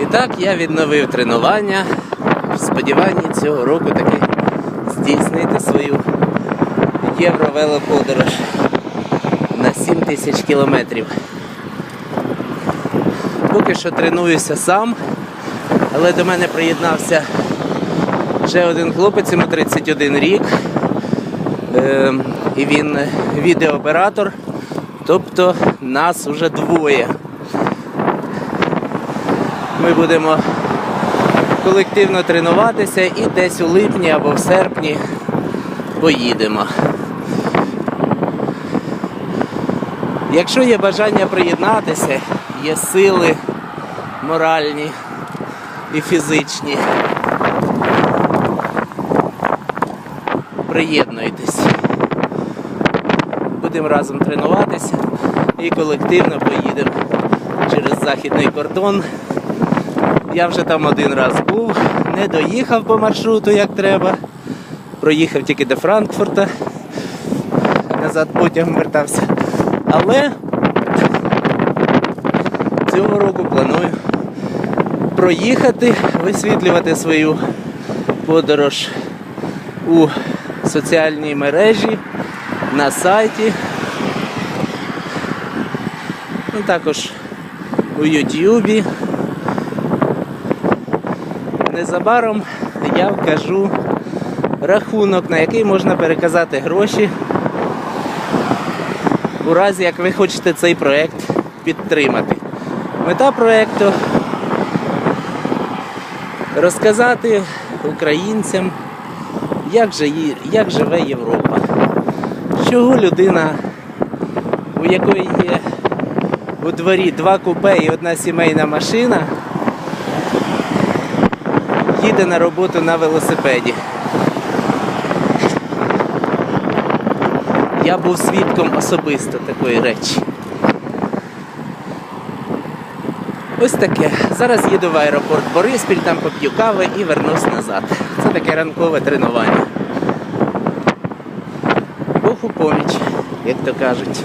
І так я відновив тренування в сподіванні цього року таки здійснити свою євровелоподорож на 7 тисяч кілометрів. Поки що тренуюся сам, але до мене приєднався ще один хлопець, йому 31 рік. Ем, і він відеооператор, тобто нас уже двоє. Ми будемо колективно тренуватися і десь у липні або в серпні поїдемо. Якщо є бажання приєднатися, є сили моральні і фізичні, приєднуйтесь. Будемо разом тренуватися і колективно поїдемо через західний кордон. Я вже там один раз був, не доїхав по маршруту як треба. Проїхав тільки до Франкфурта, назад потягом вертався. Але цього року планую проїхати, висвітлювати свою подорож у соціальній мережі, на сайті, ну, також у Ютубі. Незабаром я вкажу рахунок, на який можна переказати гроші, у разі як ви хочете цей проект підтримати. Мета проекту розказати українцям, як, як живе Європа, чого людина, у якої є у дворі два купе і одна сімейна машина, їде на роботу на велосипеді. Я був свідком особисто такої речі. Ось таке. Зараз їду в аеропорт Бориспіль, там поп'ю кави і вернусь назад. Це таке ранкове тренування. Бог у поміч, як то кажуть.